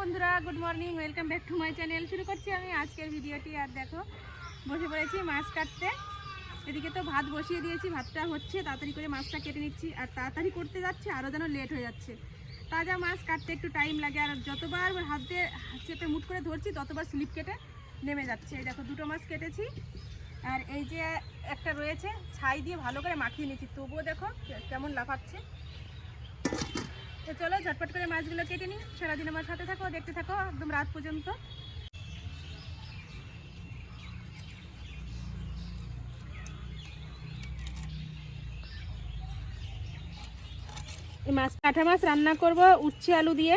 বন্ধুরা good morning welcome back to my channel শুরু করছি আমি আজকের ভিডিওটি, আর দেখো, বসে পড়েছি মাছ কাটতে। এদিকে তো ভাত বসিয়ে দিয়েছি, ভাতটা হচ্ছে, তাড়াতাড়ি করে মাছটা কেটে নিচ্ছি, আর তাড়াতাড়ি করতে যাচ্ছে, আরও যেন লেট হয়ে যাচ্ছে। তাজা মাছ কাটতে একটু টাইম লাগে, আর যতবার হাত দিয়ে চেপে মুট করে ধরছি, ততবার স্লিপ কেটে নেমে যাচ্ছে। এই দেখো, দুটো মাছ কেটেছি। আর এই যে একটা রয়েছে, ছাই দিয়ে ভালো করে মাখিয়ে নিয়েছি। তবুও দেখো, কেমন লাফাচ্ছে। তো চলো ঝটপট করে মাছগুলো কেটে নিই। সারাদিন আমার সাথে থাকো, দেখতে থাকো, একদম রাত পর্যন্ত। মাছ কাঁঠা মাছ রান্না করব, উচ্ছে আলু দিয়ে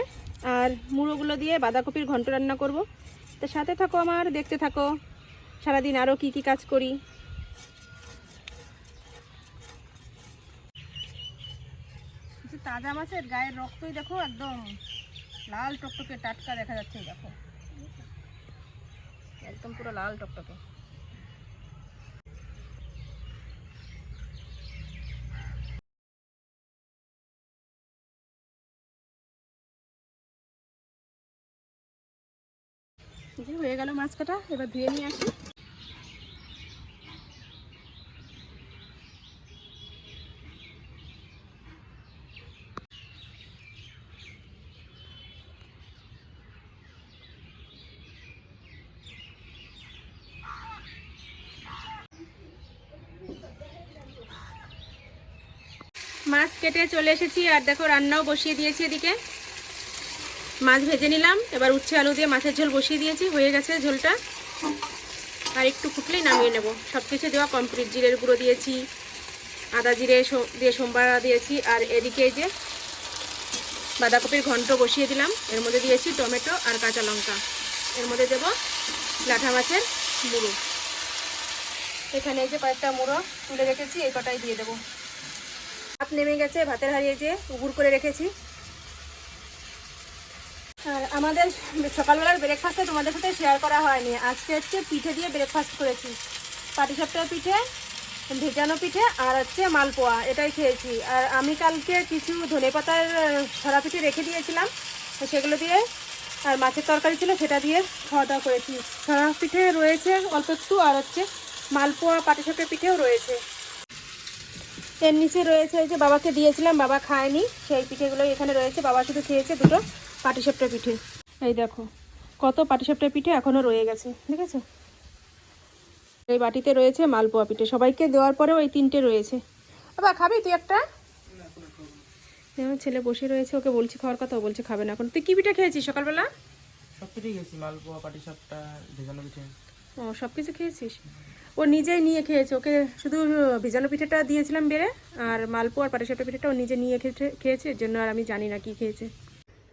আর মুড়োগুলো দিয়ে বাঁধাকপির ঘন্ট রান্না করব। তো সাথে থাকো আমার, দেখতে থাকো। সারাদিন আরও কি কি কাজ করি। তাজা মাছের গায়ের রক্তই দেখো একদম লাল টকটকে টাটকা দেখা যাচ্ছে দেখো। একদম পুরো লাল টকটকে। হয়ে গেল মাছ কাটা, এবার ধুয়ে নিয়ে আসি। মাছ কেটে চলে এসেছি, আর দেখো রান্নাও বসিয়ে দিয়েছি এদিকে। মাছ ভেজে নিলাম, এবার উচ্ছে আলু দিয়ে মাছের ঝোল বসিয়ে দিয়েছি, হয়ে গেছে ঝোলটা। আর একটু ফুটলেই নামিয়ে নেব। সব কিছু দেওয়া কমপ্লিট জিরের গুঁড়ো দিয়েছি, আদা জিরে দিয়ে সোমবার দিয়েছি, আর এদিকে যে বাঁধাকপির ঘন্ট বসিয়ে দিলাম। এর মধ্যে দিয়েছি টমেটো আর কাঁচা লঙ্কা। এর মধ্যে দেব লাঠা মাছের মুড়ো এখানে যে কয়েকটা মুড়ো তুলে রেখেছি, এই কটাই দিয়ে দেবো। ভাত নেমে গেছে, ভাতের হারিয়ে যে উগুর করে রেখেছি। আর আমাদের সকালবেলার ব্রেকফাস্টে তোমাদের সাথে শেয়ার করা হয়নি। আজকে হচ্ছে পিঠে দিয়ে ব্রেকফাস্ট করেছি। পাটিসাপটা পিঠে, ভেজানো পিঠে আর হচ্ছে মালপোয়া, এটাই খেয়েছি। আর আমি কালকে কিছু ধনেপাতার ছড়া পিঠে রেখে দিয়েছিলাম। সেগুলো দিয়ে, আর মাছের তরকারি ছিল সেটা দিয়ে খাওয়া দাওয়া করেছি। ছড়া পিঠে রয়েছে অল্প একটু, আর হচ্ছে মালপোয়া পাটিসাপটা পিঠেও রয়েছে। এর নিচে রয়েছে এই যে বাবাকে দিয়েছিলাম বাবা খায়নি। সেই পিঠেগুলো এখানে রয়েছে। বাবা শুধু খেয়েছে দুটো পাটিসাপটা পিঠে। এই দেখো কত পাটিসাপটা পিঠে এখনও রয়ে গেছে ঠিক আছে? এই বাটিতে রয়েছে মালপোয়া পিঠে। সবাইকে দেওয়ার পরেও এই তিনটে রয়েছে। বাবা খাবি তুই একটা? আমার ছেলে বসে রয়েছে ওকে বলছি খাওয়ার কথা ও বলছে খাবে না এখন। তুই কি পিঠে খেয়েছিস সকালবেলা? সব পিঠেই গেছি মালপোয়া পাটিসাপটা ভেজানো পিঠে। ও সব কিছু খেয়েছিস? ও নিজেই নিয়ে খেয়েছে। ওকে শুধু ভিজানো পিঠেটা দিয়েছিলাম বেড়ে, আর মালপোয়া আর পাটিসাপটা পিঠেটা ও নিজে নিয়ে খেয়েছে এর জন্য আর আমি জানি না কি খেয়েছে।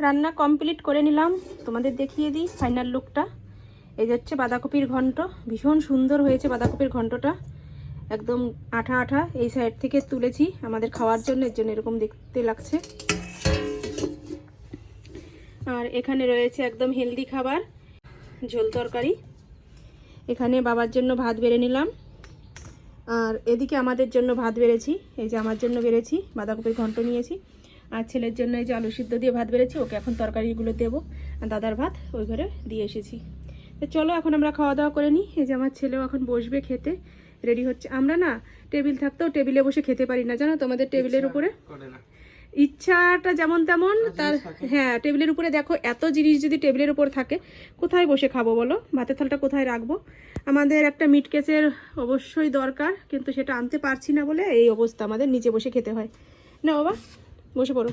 রান্না কমপ্লিট করে নিলাম। তোমাদের দেখিয়ে দিই ফাইনাল লুকটা এই যে হচ্ছে বাঁধাকপির ঘন্ট। ভীষণ সুন্দর হয়েছে বাঁধাকপির ঘন্টটা। একদম আঠা আঠা এই সাইড থেকে তুলেছি আমাদের খাওয়ার জন্য, এর জন্য এরকম দেখতে লাগছে। আর এখানে রয়েছে একদম হেলদি খাবার, ঝোল তরকারি। এখানে বাবার জন্য ভাত বেড়ে নিলাম। আর এদিকে আমাদের জন্য ভাত বেড়েছি। এই যে আমার জন্য বেড়েছি বাঁধাকপির ঘন্ট নিয়েছি। আর ছেলের জন্য এই যে আলু সিদ্ধ দিয়ে ভাত বেড়েছি ওকে এখন তরকারিগুলো দেবো। আর দাদার ভাত ওই ঘরে দিয়ে এসেছি। তো চলো এখন আমরা খাওয়া দাওয়া করে নিই। এই যে আমার ছেলেও এখন বসবে খেতে রেডি হচ্ছে। আমরা না টেবিল থাকতেও টেবিলে বসে খেতে পারি না জানো তোমাদের টেবিলের উপরে? না। ইচ্ছাটা যেমন তেমন তার হ্যাঁ টেবিলের উপরে দেখো এত জিনিস যদি টেবিলের উপর থাকে কোথায় বসে খাব বলো? ভাতের থালটা কোথায় রাখব? আমাদের একটা মিট কেসের অবশ্যই দরকার কিন্তু সেটা আনতে পারছি না বলে এই অবস্থা আমাদের নিচে বসে খেতে হয়। না বাবা বসে পড়ো।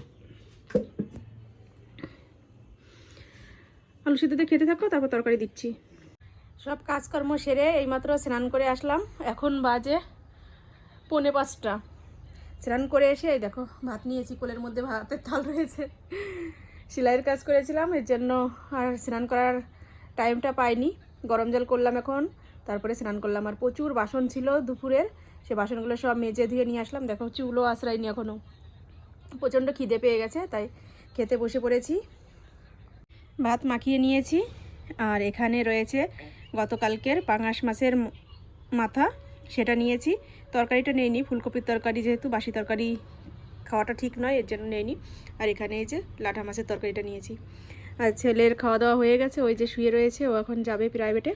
আলু সিদ্ধতে খেতে থাকো তারপর তরকারি দিচ্ছি। সব কাজকর্ম সেরে এইমাত্র স্নান করে আসলাম এখন বাজে পৌনে পাঁচটা। স্নান করে এসে দেখো, ভাত নিয়েছি, কোলের মধ্যে ভাতের থাল রয়েছে। সেলাইয়ের কাজ করেছিলাম, এর জন্য আর স্নান করার টাইমটা পাইনি। গরম জল করলাম এখন, তারপরে স্নান করলাম। আর প্রচুর বাসন ছিল দুপুরের, সে বাসনগুলো সব মেজে ধুয়ে নিয়ে আসলাম। দেখো, চুলও আশ্রয়নি এখনও প্রচণ্ড খিদে পেয়ে গেছে, তাই খেতে বসে পড়েছি। ভাত মাখিয়ে নিয়েছি, আর এখানে রয়েছে গতকালকের পাঙাশ মাছের মাথা, সেটা নিয়েছি। তরকারিটা নেইনি, ফুলকপির তরকারি যেহেতু, বাসি তরকারি খাওয়াটা ঠিক নয়, এর জন্য নেইনি। আর এখানে এই যে লাঠা মাছের তরকারিটা নিয়েছি। আর ছেলের খাওয়া দাওয়া হয়ে গেছে, ওই যে শুয়ে রয়েছে, ও এখন যাবে প্রাইভেটে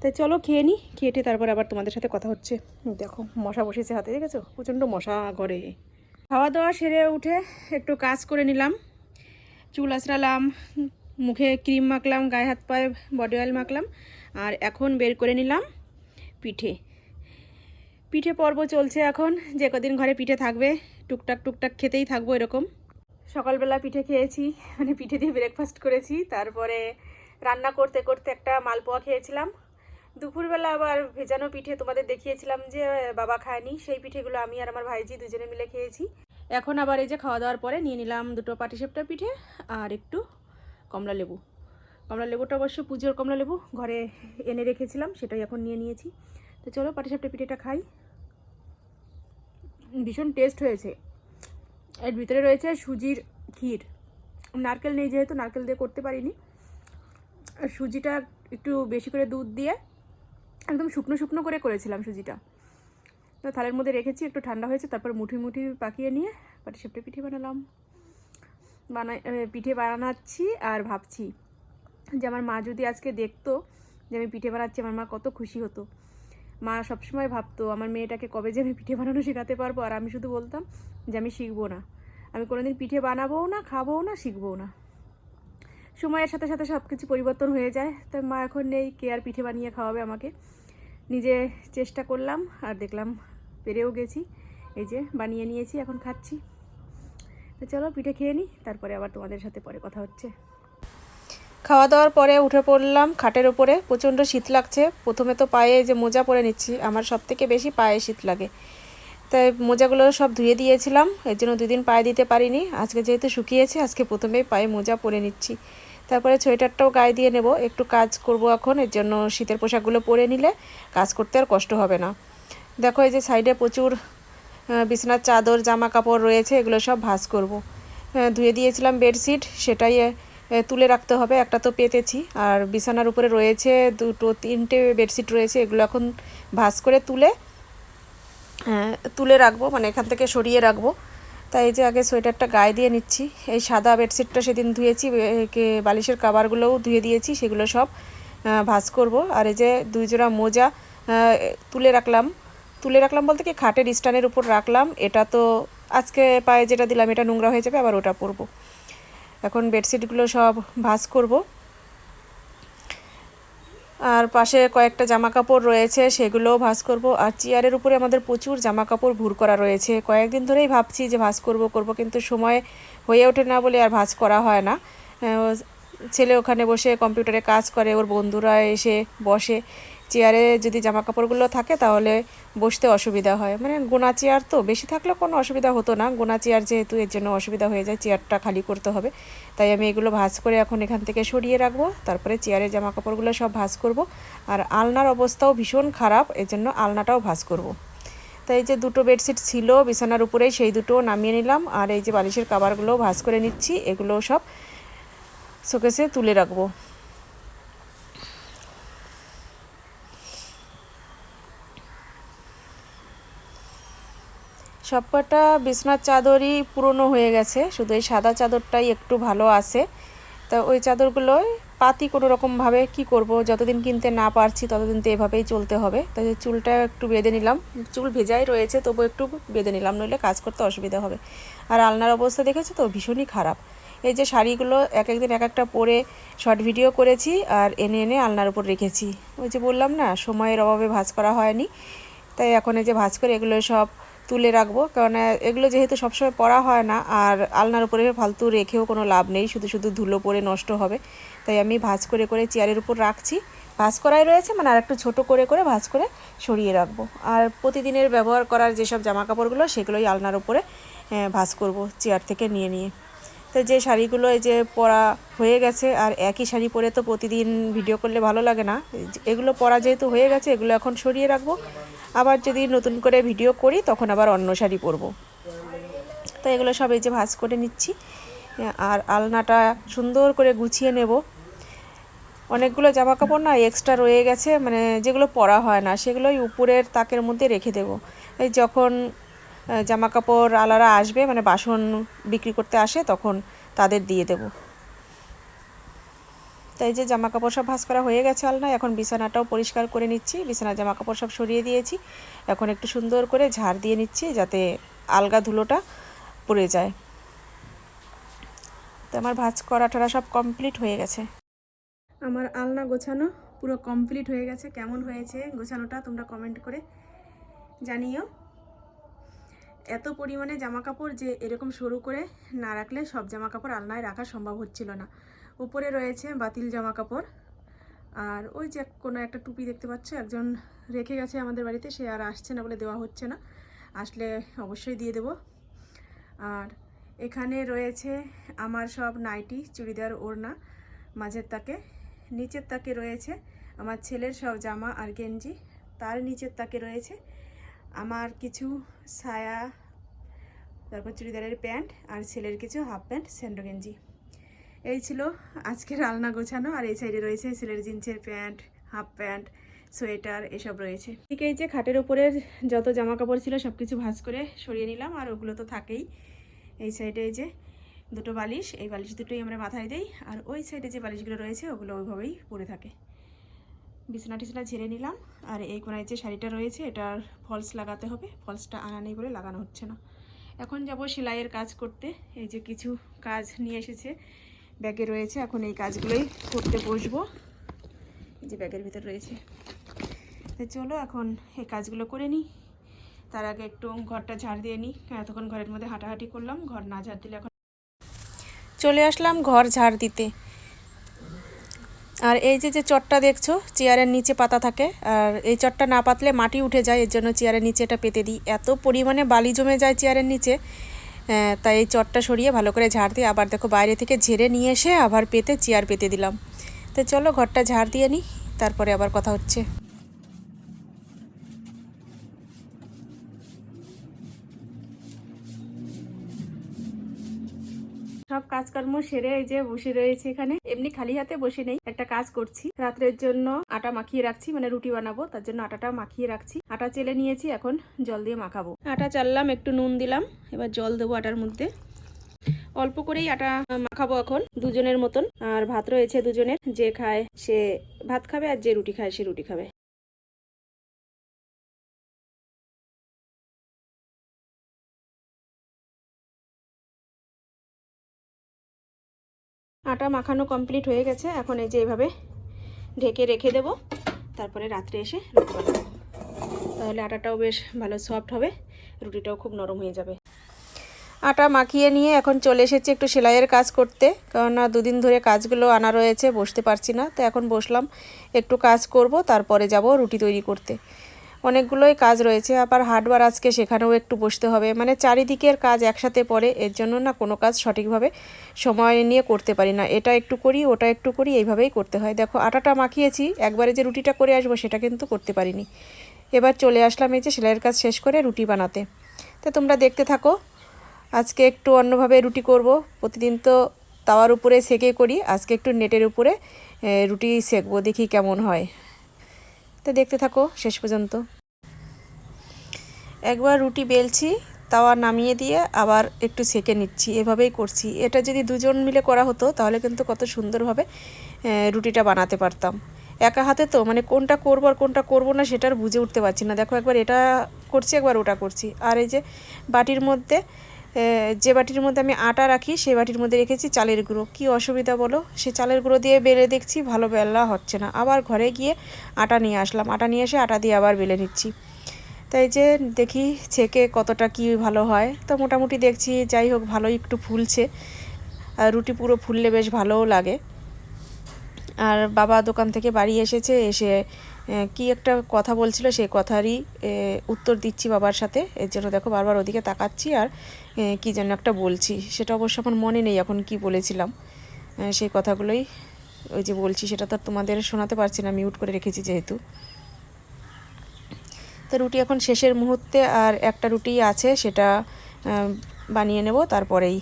তাই চলো খেয়ে নিই খেয়ে তারপর আবার তোমাদের সাথে কথা হচ্ছে। দেখো, মশা বসেছে হাতে, দেখেছ? প্রচণ্ড মশা ঘরে খাওয়া দাওয়া সেরে উঠে একটু কাজ করে নিলাম। চুল আঁচড়ালাম মুখে ক্রিম মাখলাম, গায়ে হাত পায়ে বডি অয়েল মাখলাম, আর এখন বের করে নিলাম পিঠে। পিঠে পর্ব চলছে এখন। যে কদিন ঘরে পিঠে থাকবে, টুকটাক টুকটাক খেতেই থাকব এরকম। সকালবেলা পিঠে খেয়েছি মানে পিঠে দিয়ে ব্রেকফাস্ট করেছি। তারপরে রান্না করতে করতে একটা মালপোয়া খেয়েছিলাম। দুপুরবেলা আবার ভেজানো পিঠে তোমাদের দেখিয়েছিলাম যে, বাবা খায়নি। সেই পিঠেগুলো আমি আর আমার ভাইজি দুজনে মিলে খেয়েছি। এখন আবার এই যে খাওয়া দাওয়ার পরে নিয়ে নিলাম দুটো পাটিসাপটা পিঠে আর একটু কমলা লেবু। কমলা লেবুটা অবশ্য পুজোর কমলা লেবু ঘরে এনে রেখেছিলাম, সেটাই এখন নিয়ে নিয়েছি। তো চলো পাটিসাপটা পিঠেটা খাই। ভীষণ টেস্ট হয়েছে। এর ভিতরে রয়েছে সুজির ক্ষীর। নারকেল নেই যেহেতু, নারকেল দিয়ে করতে পারিনি। আর সুজিটা একটু বেশি করে দুধ দিয়ে একদম শুকনো শুকনো করে করেছিলাম সুজিটা। তো থালের মধ্যে রেখেছি, একটু ঠান্ডা হয়েছে, তারপর মুঠি মুঠি পাকিয়ে নিয়ে পাটিসাপটা পিঠে বানালাম। বানাই পিঠে বানাচ্ছি আর ভাবছি যে আমার মা যদি আজকে দেখতো যে আমি পিঠে বানাচ্ছি, আমার মা কত খুশি হতো। মা সবসময় ভাবতো, আমার মেয়েটাকে কবে যে আমি পিঠে বানানো শেখাতে পারব? আর আমি শুধু বলতাম যে, আমি শিখব না। আমি কোনোদিন পিঠে বানাবোও না, খাবোও না, শিখবোও না। সময়ের সাথে সাথে সব কিছু পরিবর্তন হয়ে যায়। তাই মা এখন নেই, কে আর পিঠে বানিয়ে খাওয়াবে আমাকে? নিজে চেষ্টা করলাম আর দেখলাম পেরেও গেছি। এই যে, বানিয়ে নিয়েছি, এখন খাচ্ছি। তো চলো, পিঠে খেয়ে নিই তারপরে আবার তোমাদের সাথে পরে কথা হচ্ছে। খাওয়া দাওয়ার পরে উঠে পড়লাম খাটের ওপরে প্রচণ্ড শীত লাগছে। প্রথমে তো পায়ে যে মোজা পরে নিচ্ছি। আমার সব থেকে বেশি পায়ে শীত লাগে। তাই মোজাগুলো সব ধুয়ে দিয়েছিলাম। এর জন্য দুদিন পায়ে দিতে পারিনি। আজকে যেহেতু শুকিয়েছে, আজকে প্রথমেই পায়ে মোজা পরে নিচ্ছি। তারপরে সোয়েটারটাও গায়ে দিয়ে নেব। একটু কাজ করব এখন। এর জন্য শীতের পোশাকগুলো পরে নিলে কাজ করতে আর কষ্ট হবে না। দেখো এই যে সাইডে প্রচুর বিছানার চাদর, জামা কাপড় রয়েছে। এগুলো সব ভাঁজ করব। ধুয়ে দিয়েছিলাম বেডশিট। সেটাই তুলে রাখতে হবে। একটা তো পেতেছি। আর বিছানার উপরে রয়েছে দুটো, তিনটে বেডশিট রয়েছে। এগুলো এখন ভাঁজ করে তুলে তুলে রাখব। মানে এখান থেকে সরিয়ে রাখব। তাই যে আগে সোয়েটারটা গায়ে দিয়ে নিচ্ছি। এই সাদা বেডশিটটা সেদিন ধুয়েছি। বালিশের কাবারগুলোও ধুয়ে দিয়েছি। সেগুলো সব ভাঁজ করব। আর এই যে দুই জোড়া মোজা তুলে রাখলাম। তুলে রাখলাম বলতে কি, খাটের স্ট্যান্ডের উপর রাখলাম। এটা তো আজকে পায়ে যেটা দিলাম, এটা নোংরা হয়ে যাবে, আবার ওটা পরবো। এখন বেডশিটগুলো সব ভাঁজ করব। আর পাশে কয়েকটা জামা কাপড় রয়েছে, সেগুলোও ভাঁজ করব। আর চেয়ারের উপরে আমাদের প্রচুর জামা কাপড় ভুর করা রয়েছে। কয়েকদিন ধরেই ভাবছি যে ভাঁজ করব করব, কিন্তু সময় হয়ে ওঠে না বলে আর ভাঁজ করা হয় না। ছেলে ওখানে বসে কম্পিউটারে কাজ করে, ওর বন্ধুরা এসে বসে। চেয়ারে যদি জামা কাপড়গুলো থাকে তাহলে বসতে অসুবিধা হয়। মানে গোনা চেয়ার তো, বেশি থাকলে কোনো অসুবিধা হতো না। গোনা চেয়ার যেহেতু এর জন্য অসুবিধা হয়ে যায়, চেয়ারটা খালি করতে হবে। তাই আমি এগুলো ভাঁজ করে এখন এখান থেকে সরিয়ে রাখব। তারপরে চেয়ারের জামা কাপড়গুলো সব ভাঁজ করব। আর আলনার অবস্থাও ভীষণ খারাপ এর জন্য আলনাটাও ভাঁজ করব। তাই যে দুটো বেডশিট ছিল বিছানার উপরেই, সেই দুটো নামিয়ে নিলাম। আর এই যে বালিশের কাবারগুলোও ভাঁজ করে নিচ্ছি এগুলো সব শোকেসে তুলে রাখব। সবকটা বিছনার চাদরই পুরনো হয়ে গেছে, শুধু এই সাদা চাদরটাই একটু ভালো আছে। তা ওই চাদরগুলো পাতি কোনো রকমভাবে কি করব? যতদিন কিনতে না পারছি, ততদিন তো এভাবেই চলতে হবে। তাই চুলটা একটু বেঁধে নিলাম, চুল ভেজাই রয়েছে, তবু একটু বেঁধে নিলাম, নইলে কাজ করতে অসুবিধা হবে। আর আলনার অবস্থা দেখেছ তো? ভীষণই খারাপ। এই যে শাড়িগুলো এক একদিন এক একটা পরে শর্ট ভিডিও করেছি, আর এনে এনে আলনার উপর রেখেছি। ওই যে বললাম না, সময়ের অভাবে ভাঁজ করা হয়নি। তাই এখন এই যে ভাঁজ করে এগুলো সব তুলে রাখব। কারণ এগুলো যেহেতু সবসময় পরা হয় না, আর আলনার উপরে ফালতু রেখেও কোনো লাভ নেই, শুধু শুধু ধুলো পরে নষ্ট হবে। তাই আমি ভাজ করে করে চেয়ারের উপর রাখছি। ভাঁজ করাই রয়েছে মানে আর একটু ছোটো করে করে ভাজ করে সরিয়ে রাখব। আর প্রতিদিনের ব্যবহার করার যেসব জামা কাপড়গুলো সেগুলোই আলনার উপরে ভাজ ভাঁজ করব চেয়ার থেকে নিয়ে নিয়ে। তো যে শাড়িগুলো এই যে পরা হয়ে গেছে, আর একই শাড়ি পরে তো প্রতিদিন ভিডিও করলে ভালো লাগে না। এগুলো পরা যেহেতু হয়ে গেছে, এগুলো এখন সরিয়ে রাখব। আবার যদি নতুন করে ভিডিও করি, তখন আবার অন্য শাড়ি পরবো। তো এগুলো সব এই যে ভাজ করে নিচ্ছি। আর আলনাটা সুন্দর করে গুছিয়ে নেব। অনেকগুলো জামা কাপড় না এক্সট্রা রয়ে গেছে মানে যেগুলো পরা হয় না, সেগুলোই উপরের তাকের মধ্যে রেখে দেব। যখন জামা কাপড় আলারা আসবে মানে বাসন বিক্রি করতে আসে, তখন তাদের দিয়ে দেব। তাই যে জামা কাপড় সব ভাঁজ করা হয়ে গেছে আলনা, এখন বিছানাটাও পরিষ্কার করে নিচ্ছি। বিছানা জামা কাপড় সব সরিয়ে দিয়েছি। এখন একটু সুন্দর করে ঝাড় দিয়ে নিচ্ছি, যাতে আলগা ধুলোটা পড়ে যায়। তো আমার ভাঁজ করা টরা সব কমপ্লিট হয়ে গেছে। আমার আলনা গোছানো পুরো কমপ্লিট হয়ে গেছে। কেমন হয়েছে গোছানোটা তোমরা কমেন্ট করে জানিও। এত পরিমাণে জামা কাপড় যে এরকম সরু করে না রাখলে সব জামা কাপড় আলনায় রাখা সম্ভব হচ্ছিল না। উপরে রয়েছে বাতিল জামা কাপড় আর ওই যে কোনো একটা টুপি দেখতে পাচ্ছ, একজন রেখে গেছে আমাদের বাড়িতে, সে আর আসছে না বলে দেওয়া হচ্ছে না। আসলে অবশ্যই দিয়ে দেবো। আর এখানে রয়েছে আমার সব নাইটি, চুড়িদার, ওড়না, মাঝের তাকে। নিচের তাকে রয়েছে আমার ছেলের সব জামা আর গেঞ্জি। তার নিচের তাকে রয়েছে আমার কিছু সায়া তারপর চুড়িদারের প্যান্ট আর ছেলের কিছু হাফ প্যান্ট স্যান্ডো গেঞ্জি। এই ছিল আজকের আলনা গোছানো আর এই সাইডে রয়েছে ছেলের জিন্সের প্যান্ট, হাফ প্যান্ট, সোয়েটার, এসব রয়েছে। ঠিক এই যে খাটের উপরের যত জামা কাপড় ছিল সব কিছু ভাঁজ করে সরিয়ে নিলাম আর ওগুলো তো থাকেই। এই সাইডে এই যে দুটো বালিশ, এই বালিশ দুটোই আমরা মাথায় দিই আর ওই সাইডে যে বালিশগুলো রয়েছে ওগুলো ওইভাবেই পড়ে থাকে। বিছানা টিছানা ঝেড়ে নিলাম। আর এই কোনায় যে শাড়িটা রয়েছে, এটার ফলস লাগাতে হবে। ফলসটা আনা নেই বলে লাগানো হচ্ছে না। এখন যাব সেলাইয়ের কাজ করতে। এই যে কিছু কাজ নিয়ে এসেছে। ব্যাগে রয়েছে। এখন এই কাজগুলোই করতে বসবো। এই যে ব্যাগের ভিতর রয়েছে। চলো এখন এই কাজগুলো করে নিই। তার আগে একটু ঘরটা ঝাড় দিয়ে নিই। এতক্ষণ ঘরের মধ্যে হাঁটাহাঁটি করলাম। ঘর না ঝাড় দিলে এখন চলে আসলাম ঘর ঝাড় দিতে। আর এই যে যে চটটা দেখছ, চেয়ারের নিচে পাতা থাকে, আর এই চটটা না পাতলে মাটি উঠে যায়, এর জন্য চেয়ারের নিচে এটা পেতে দিই। এত পরিমাণে বালি জমে যায় চেয়ারের নিচে তাই এই চটটা সরিয়ে ভালো করে ঝাড় দিয়ে আবার দেখো বাইরে থেকে ঝেড়ে নিয়ে এসে আবার পেতে চেয়ার পেতে দিলাম। তো চলো ঘরটা ঝাড় দিয়ে নিই, তারপরে আবার কথা হচ্ছে। সব কাজকর্ম সেরে এই যে বসে রয়েছে এখানে। এমনি খালি হাতে বসে নেই, একটা কাজ করছি। রাত্রের জন্য আটা মাখিয়ে রাখছি মানে রুটি বানাবো, তার জন্য আটাটা মাখিয়ে রাখছি। আটা চেলে নিয়েছি, এখন জল দিয়ে মাখাবো। আটা চাললাম, একটু নুন দিলাম, এবার জল দেবো আটার মধ্যে। অল্প করেই আটা মাখাবো এখন, দুজনের মতন। আর ভাত রয়েছে দুজনের, যে খায় সে ভাত খাবে আর যে রুটি খায় সে রুটি খাবে। আটা মাখানো কমপ্লিট হয়ে গেছে। এখন এই যে এইভাবে ঢেকে রেখে দেব। তারপরে রাত্রে এসে রুটি বানাবো। তাহলে আটাটাও বেশ ভালো সফট হবে, রুটিটাও খুব নরম হয়ে যাবে। আটা মাখিয়ে নিয়ে এখন চলে এসেছি একটু সেলাইয়ের কাজ করতে। কারণ দুদিন ধরে কাজগুলো আনা রয়েছে, বসতে পারছি না। তো এখন বসলাম, একটু কাজ করব, তারপরে যাব রুটি তৈরি করতে। অনেকগুলোই কাজ রয়েছে, আবার হাটবার আজকে সেখানেও একটু বসতে হবে। মানে চারিদিকের কাজ একসাথে পড়ে, এর জন্য না কোনো কাজ সঠিকভাবে সময় নিয়ে করতে পারি না। এটা একটু করি, ওটা একটু করি, এইভাবেই করতে হয়। দেখো, আটাটা মাখিয়েছি, একবারে যে রুটিটা করে আসব সেটা কিন্তু করতে পারিনি। এবার চলে আসলাম এই যে সেলাইয়ের কাজ শেষ করে রুটি বানাতে। তো তোমরা দেখতে থাকো, আজকে একটু অন্যভাবে রুটি করব। প্রতিদিন তো তাওয়ার উপরে সেকে করি, আজকে একটু নেটের উপরে রুটি সেকবো, দেখি কেমন হয়। তো দেখতে থাকো, শেষ পর্যন্ত। একবার রুটি বেলছি, তাওয়া নামিয়ে দিয়ে আবার একটু সেকে নিচ্ছি। এভাবেই করছি। এটা যদি দুজন মিলে করা হতো, তাহলে কিন্তু কত সুন্দরভাবে রুটিটা বানাতে পারতাম। একা হাতে তো মানে কোনটা করব আর কোনটা করব না সেটা আর বুঝে উঠতে পারছি না। দেখো একবার এটা করছি, একবার ওটা করছি। আর এই যে বাটির মধ্যে যে বাটির মধ্যে আমি আটা রাখি, সেই বাটির মধ্যে রেখেছি চালের গুঁড়ো। কী অসুবিধা বলো? সে চালের গুঁড়ো দিয়ে বেলে দেখছি, ভালো বেলা হচ্ছে না। আবার ঘরে গিয়ে আটা নিয়ে আসলাম। আটা নিয়ে এসে আটা দিয়ে আবার বেলে নিচ্ছি। তাই যে দেখি ছেঁকে কতটা কি ভালো হয়। তো মোটামুটি দেখছি, যাই হোক ভালোই একটু ফুলছে। আর রুটি পুরো ফুললে বেশ ভালোও লাগে। আর বাবা দোকান থেকে বাড়ি এসেছে, এসে কি একটা কথা বলছিল সেই কথারই উত্তর দিচ্ছি বাবার সাথে। এর জন্য দেখো বারবার ওদিকে তাকাচ্ছি আর কি যেন একটা বলছি। সেটা অবশ্য আমার মনে নেই এখন কি বলেছিলাম। সেই কথাগুলোই ওই যে বলছি, সেটা তো তোমাদের শোনাতে পারছি না মিউট করে রেখেছি যেহেতু। তো রুটি এখন শেষের মুহূর্তে আর একটা রুটি আছে সেটা বানিয়ে নেব তারপরেই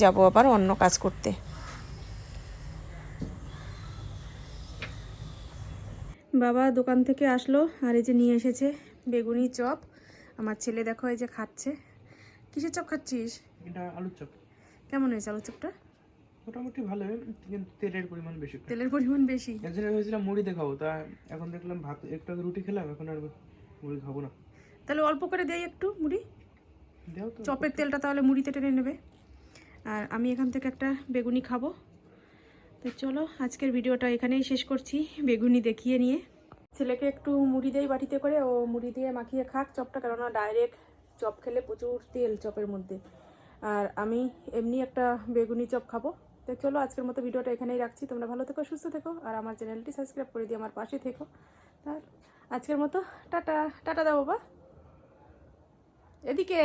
যাব আবার অন্য কাজ করতে। বাবা দোকান থেকে আসলো আর এই যে নিয়ে এসেছে বেগুনি চপ। আমার ছেলে দেখো এই যে খাচ্ছে। কিসের চপ খাচ্ছিস? এটা আলুর চপ। কেমন হয়েছে আলু চপটা? মোটামুটি ভালো কিন্তু তেলের পরিমাণ বেশি। তেলের পরিমাণ বেশি? একদিন ভেবেছিলাম মুড়ি দেখাবো তা এখন দেখলাম ভাত একটু রুটি খেলাম এখন আর মুড়ি খাব না। তাহলে অল্প করে দেই একটু মুড়ি? চপের তেলটা তাহলে মুড়িতে টেনে নেবে। আর আমি এখান থেকে একটা বেগুনি খাব। তো চলো আজকের ভিডিওটা এখানেই শেষ করছি বেগুনি দেখিয়ে নিয়ে। ছেলেকে একটু মুড়ি দেই বাটিতে করে ও মুড়ি দিয়ে মাখিয়ে খাক চপটা কেননা ডাইরেক্ট চপ খেলে প্রচুর তেল চপের মধ্যে। আর আমি এমনি একটা বেগুনি চপ খাব। তো চলো আজকের মতো ভিডিওটা এখানেই রাখছি। তোমরা ভালো থেকো সুস্থ থেকো আর আমার চ্যানেলটি সাবস্ক্রাইব করে দিয়ে আমার পাশে থেকো। তার আজকের মতো টাটা টাটা দাও বাবা। এদিকে।